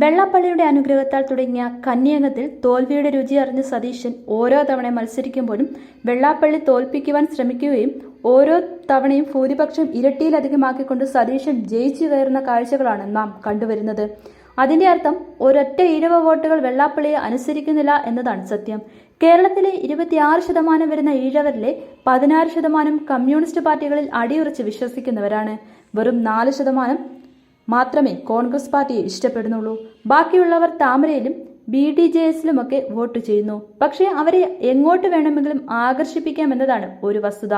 വെള്ളാപ്പള്ളിയുടെ അനുഗ്രഹത്താൽ തുടങ്ങിയ കന്യകത്തിൽ തോൽവിയുടെ രുചി അറിഞ്ഞ സതീശൻ ഓരോ തവണ മത്സരിക്കുമ്പോഴും വെള്ളാപ്പള്ളി തോൽപ്പിക്കുവാൻ ശ്രമിക്കുകയും ഓരോ തവണയും ഭൂരിപക്ഷം ഇരട്ടിയിലധികമാക്കിക്കൊണ്ട് സതീശൻ ജയിച്ചു കയറുന്ന കാഴ്ചകളാണ് നാം കണ്ടുവരുന്നത്. അതിന്റെ അർത്ഥം ഒരൊറ്റ ഈഴവ വോട്ടുകൾ വെള്ളാപ്പള്ളിയെ അനുസരിക്കുന്നില്ല എന്നതാണ് സത്യം. കേരളത്തിലെ ഇരുപത്തിയാറ് ശതമാനം വരുന്ന ഈഴവരിലെ പതിനാറ് ശതമാനം കമ്മ്യൂണിസ്റ്റ് പാർട്ടികളിൽ അടിയുറച്ച് വിശ്വസിക്കുന്നവരാണ്. വെറും നാല് ശതമാനം മാത്രമേ കോൺഗ്രസ് പാർട്ടിയെ ഇഷ്ടപ്പെടുന്നുള്ളൂ. ബാക്കിയുള്ളവർ താമരയിലും ബി ഡി ജെ എസിലുമൊക്കെ വോട്ട് ചെയ്യുന്നു. പക്ഷേ അവരെ എങ്ങോട്ട് വേണമെങ്കിലും ആകർഷിപ്പിക്കാമെന്നതാണ് ഒരു വസ്തുത.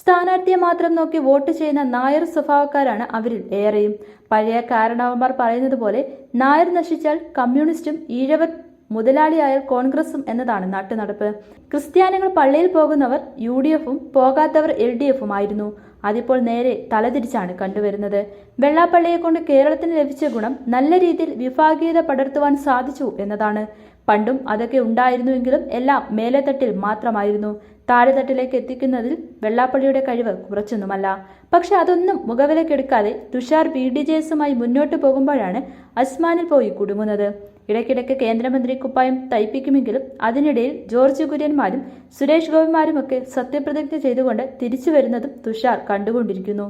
സ്ഥാനാർത്ഥിയെ മാത്രം നോക്കി വോട്ട് ചെയ്യുന്ന നായർ സ്വഭാവക്കാരാണ് അവരിൽ ഏറെയും. പഴയ കാരണവന്മാർ പറയുന്നത് പോലെ നായർ നശിച്ചാൽ കമ്മ്യൂണിസ്റ്റും ഈഴവർ മുതലാളിയായാൽ കോൺഗ്രസും എന്നതാണ് നാട്ടുനടപ്പ്. ക്രിസ്ത്യാനികൾ പള്ളിയിൽ പോകുന്നവർ യു ഡി എഫും പോകാത്തവർ എൽ ഡി എഫും ആയിരുന്നു. അതിപ്പോൾ നേരെ തലതിരിച്ചാണ് കണ്ടുവരുന്നത്. വെള്ളാപ്പള്ളിയെ കൊണ്ട് കേരളത്തിന് ലഭിച്ച ഗുണം നല്ല രീതിയിൽ വിഭാഗീയത പടർത്തുവാൻ സാധിച്ചു എന്നതാണ്. പണ്ടും അതൊക്കെ ഉണ്ടായിരുന്നുവെങ്കിലും എല്ലാം മേലെത്തട്ടിൽ മാത്രമായിരുന്നു. താഴെത്തട്ടിലേക്ക് എത്തിക്കുന്നതിൽ വെള്ളാപ്പള്ളിയുടെ കഴിവ് കുറച്ചൊന്നുമല്ല. പക്ഷെ അതൊന്നും മുഖവിലക്കെടുക്കാതെ തുഷാർ ബി ഡി. ജെ എസുമായി മുന്നോട്ട് പോകുമ്പോഴാണ് അസ്മാനിൽ പോയി കുടുങ്ങുന്നത്. ഇടയ്ക്കിടയ്ക്ക് കേന്ദ്രമന്ത്രി കുപ്പായം തയ്പ്പിക്കുമെങ്കിലും അതിനിടയിൽ ജോർജ് കുര്യന്മാരും സുരേഷ് ഗോപിമാരുമൊക്കെ സത്യപ്രതിജ്ഞ ചെയ്തുകൊണ്ട് തിരിച്ചു വരുന്നതും തുഷാർ കണ്ടുകൊണ്ടിരിക്കുന്നു.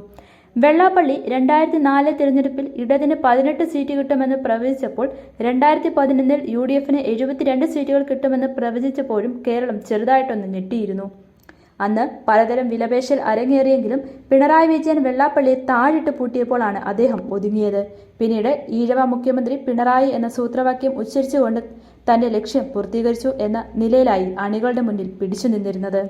വെള്ളാപ്പള്ളി രണ്ടായിരത്തി നാല് തിരഞ്ഞെടുപ്പിൽ ഇടതിന് പതിനെട്ട് സീറ്റ് കിട്ടുമെന്ന് പ്രവചിച്ചപ്പോൾ രണ്ടായിരത്തി പതിനൊന്നിൽ യു ഡി എഫിന് എഴുപത്തിരണ്ട് സീറ്റുകൾ കിട്ടുമെന്ന് പ്രവചിച്ചപ്പോഴും കേരളം ചെറുതായിട്ടൊന്ന് ഞെട്ടിയിരുന്നു. അന്ന് പലതരം വിലപേശൽ അരങ്ങേറിയെങ്കിലും പിണറായി വിജയൻ വെള്ളാപ്പള്ളിയെ താഴിട്ട് പൂട്ടിയപ്പോഴാണ് അദ്ദേഹം ഒതുങ്ങിയത്. പിന്നീട് ഈഴവ മുഖ്യമന്ത്രി പിണറായി എന്ന സൂത്രവാക്യം ഉച്ചരിച്ചുകൊണ്ട് തന്റെ ലക്ഷ്യം പൂർത്തീകരിച്ചു എന്ന നിലയിലായി അണികളുടെ മുന്നിൽ പിടിച്ചു നിന്നിരുന്നത്.